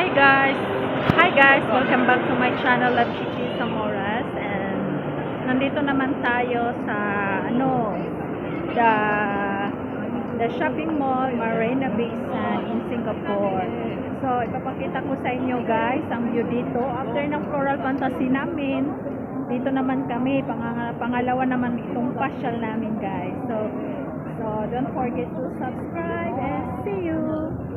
Hi guys! Hi guys! Welcome back to my channel, Love Chichi Samoras. And nandito naman tayo sa ano, the the shopping mall Marina Bay Sands in Singapore. So, ipapakita ko sa inyo guys ang view dito. After ng floral fantasy namin, dito naman kami, pang pangalawa naman itong pasyal namin guys. So, so don't forget to subscribe and see you!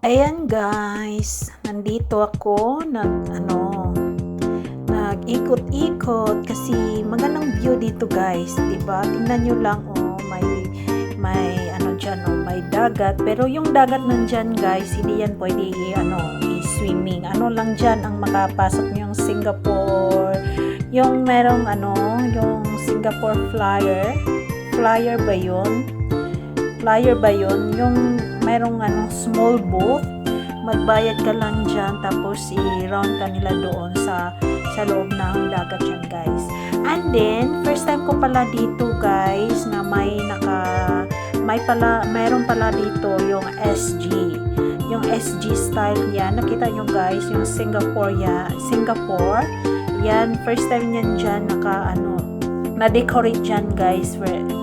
Ayan guys, nandito ako nag ano nag-ikot-ikot kasi magandang view dito guys, 'di ba? Tingnan niyo lang oh, may may ano diyan oh, may dagat pero yung dagat nandiyan guys, hindi yan pwede ano, i-swimming. Ano lang diyan ang makapasok yung Singapore, yung merong ano, yung Singapore Flyer. Flyer ba 'yun? Flyer ba 'yun? Yung merong ano, small boat. Magbayad ka lang dyan, tapos i-round ka nila doon sa sa loob ng dagat yan, guys. And then, first time ko pala dito, guys, na may naka may pala, mayroon pala dito yung SG. Yung SG style yan. Nakita nyo, guys, yung Singapore ya, Singapore. Yan, first time yan dyan, naka ano, na-decorate dyan, guys.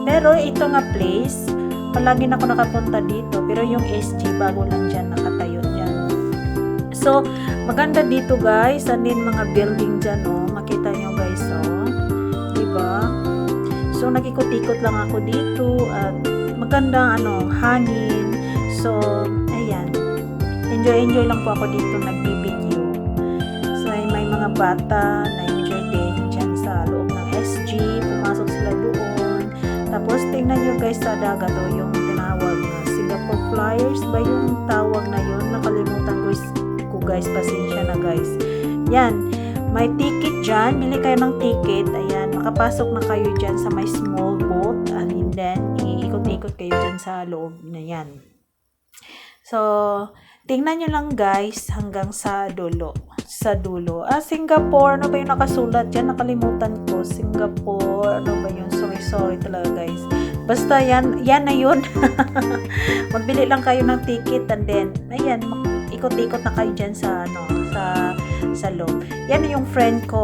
Pero ito nga place, palagi na ako nakapunta dito pero yung SG bago lang dyan nakatayo dyan. So maganda dito guys. And din mga building dyan oh. Makita nyo guys oh. Diba? So nagikot-ikot lang ako dito at maganda ano hangin. So ayan. Enjoy enjoy lang po ako dito nagbibideo. So ay may mga bata na tingnan nyo guys sa dagat oh, yung tinawag na Singapore Flyers ba yung tawag na yun? Nakalimutan ko, ko guys, pasensya na guys. Yan, may ticket dyan. Bili kayo ng ticket. Ayan, makapasok na kayo dyan sa may small boat. And then, iikot-ikot kayo dyan sa loob na yan. So, tingnan nyo lang guys hanggang sa dulo. Sa dulo. Ah, Singapore. Ano ba yung nakasulat dyan? Nakalimutan ko. Singapore. Ano ba yun? Sorry, sorry talaga guys. Basta yan, yan na yun. Magbili lang kayo ng ticket and then, ayan, ikot-ikot na kayo dyan sa, ano, sa, sa loob. Yan yung friend ko.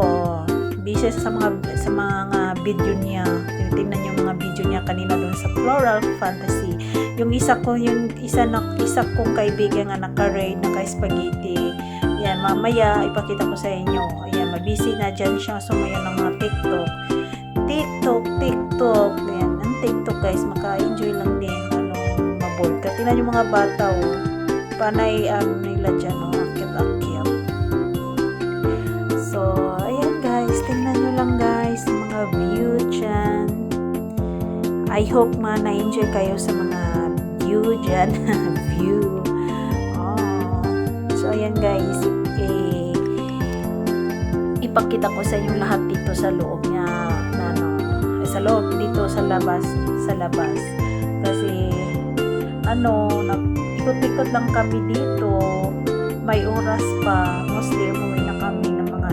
Busy sa mga, sa mga video niya. Tinitingnan yung mga video niya kanina doon sa Floral Fantasy. Yung isa ko, yung isa na, isa kong kaibigan nga naka-raid, naka-spaghetti. Yan, mamaya, ipakita ko sa inyo. Ayan, mabisi na dyan siya sumaya ng mga TikTok. TikTok, TikTok. Ayan, TikTok guys, maka-enjoy lang din. Ano, maboard ka. Tingnan yung mga bata, oh. Panay, ano nila dyan, oh. Akit-akit. So, ayan guys. Tingnan nyo lang guys. Mga view dyan. I hope ma na-enjoy kayo sa mga view dyan. view. Oh. So, ayan guys. Eh, ipakita ko sa inyo lahat dito sa loob loob dito sa labas sa labas. Kasi ano ikot-ikot lang kami dito. May oras pa. Mostly umuwi na kami ng mga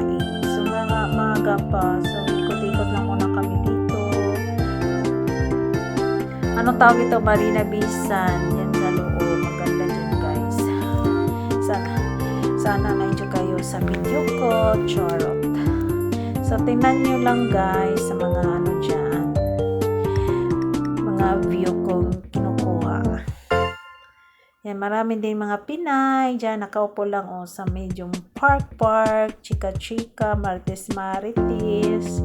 8 so mga maaga pa. So ikot-ikot lang muna kami dito. Anong tawag ito? Marina Bay Sands yan sa loob. Maganda dyan guys. Sana sana na-enjoy kayo sa video ko. Charot. So, tingnan nyo lang guys sa mga. Mga view kong kinukuha. Yan, marami din mga Pinay. Dyan, nakaupo lang oh, sa medium park park, chika chika, marites marites.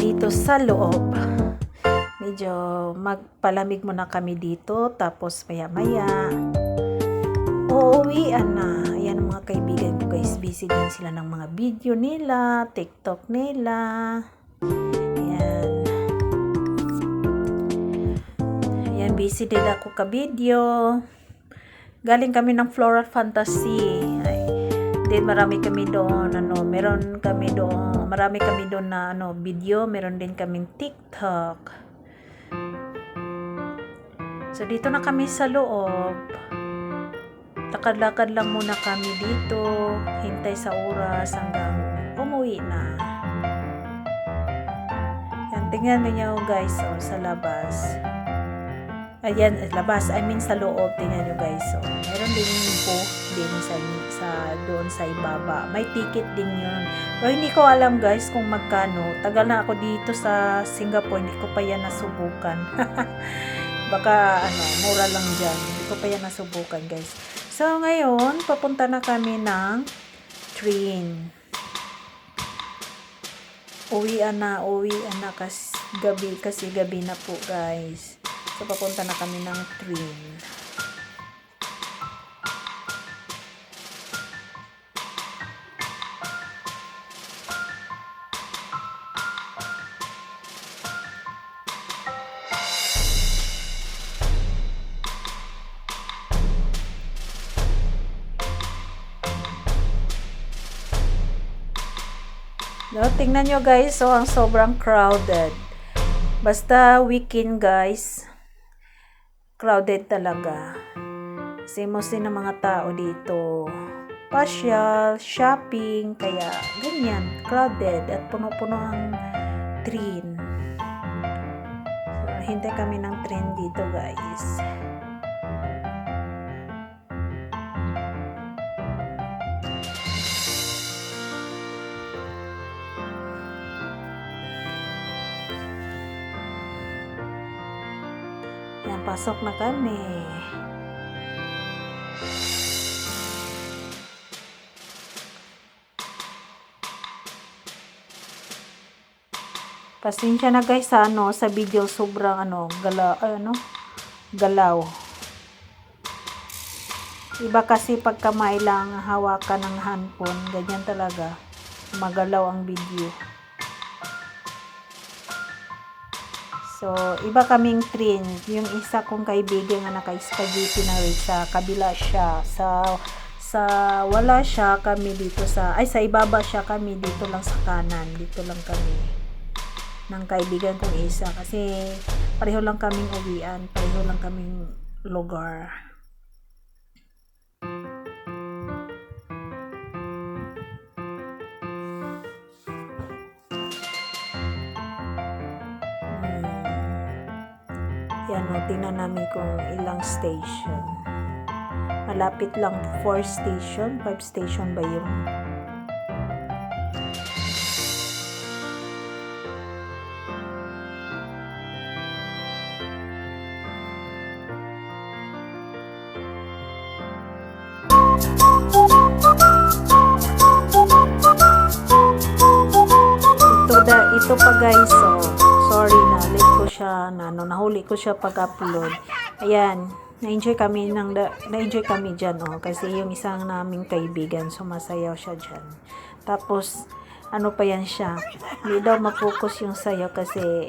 Dito sa loob. Medyo magpalamig muna kami dito. Tapos maya-maya, uuwian na. Ayan mga kaibigan ko guys. Busy din sila ng mga video nila, TikTok nila. Ayan. Ayan, busy din ako ka-video. Galing kami ng Floral Fantasy. Din marami kami doon, ano, meron kami doon, marami kami doon na ano, video, meron din kaming TikTok. So dito na kami sa loob. Lakad-lakad lang muna kami dito, hintay sa oras hanggang umuwi na. Yan, tingnan niyo guys, oh, sa labas. Ayan, labas. I mean, sa loob. Tingnan nyo guys. So, meron din booth din sa, sa doon sa ibaba. May ticket din yun. Pero hindi ko alam guys kung magkano. Tagal na ako dito sa Singapore. Hindi ko pa yan nasubukan. Baka, ano, mura lang dyan. Hindi ko pa yan nasubukan guys. So, ngayon, papunta na kami ng train. Uwian na, uwian na kasi gabi, kasi gabi na po guys. So, papunta na kami ng train. No, tingnan nyo guys, so ang sobrang crowded. Basta weekend guys, crowded talaga. Kasi mostly ng mga tao dito, pasyal, shopping, kaya ganyan, crowded at puno-puno ang train. So, hintay kami ng train dito guys. Pasok na kami. Pasensya na guys sa ano, sa video sobrang ano, gala, ano, galaw. Iba kasi pag kamay lang hawakan ng handphone, ganyan talaga. Magalaw ang video. So, iba kaming train. Yung isa kong kaibigan na naka-spaghetti na rin sa kabila siya. Sa sa wala siya kami dito sa ay sa ibaba siya kami dito lang sa kanan. Dito lang kami ng kaibigan kong isa kasi pareho lang kaming uwian, pareho lang kaming lugar. Tingnan namin kung ilang station. Malapit lang 4 station, 5 station ba yung ito, pa guys, so, sorry na, late ko siya, na, ano, nahuli ko siya pag-upload. Ayan, na-enjoy kami ng, na-enjoy kami dyan, oh, kasi yung isang naming kaibigan, sumasayaw siya dyan. Tapos, ano pa yan siya, hindi daw mapokus yung sayaw kasi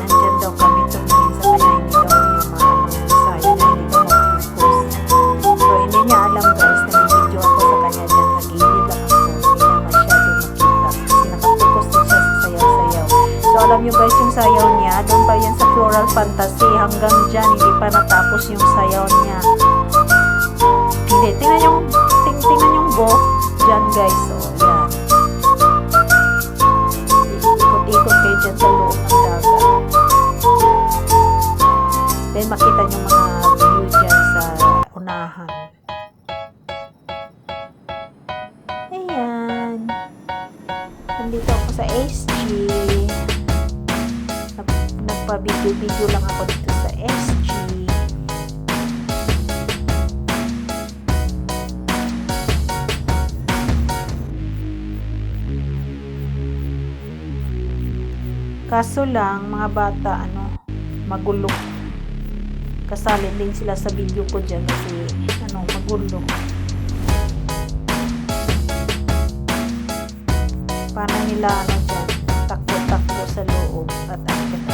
nandyan daw kami tumingin sa kanya, hindi daw yung sayaw niya, hindi daw mapokus. So, hindi niya alam guys, Fantasy, hanggang dyan, hindi pa natapos yung sayaw niya. Hindi, tingnan yung, ting, tingnan yung bo, dyan guys, so, yan. Ikot-ikot kayo dyan sa loob ng dagat. Then, makita niyo mga view dyan sa unahan. Nagpa-video-video lang ako dito sa SG. Kaso lang, mga bata, ano, magulo. Kasali din sila sa video ko dyan kasi, ano, magulo. Paano nila, ano dyan, takbo-takbo sa loob at akit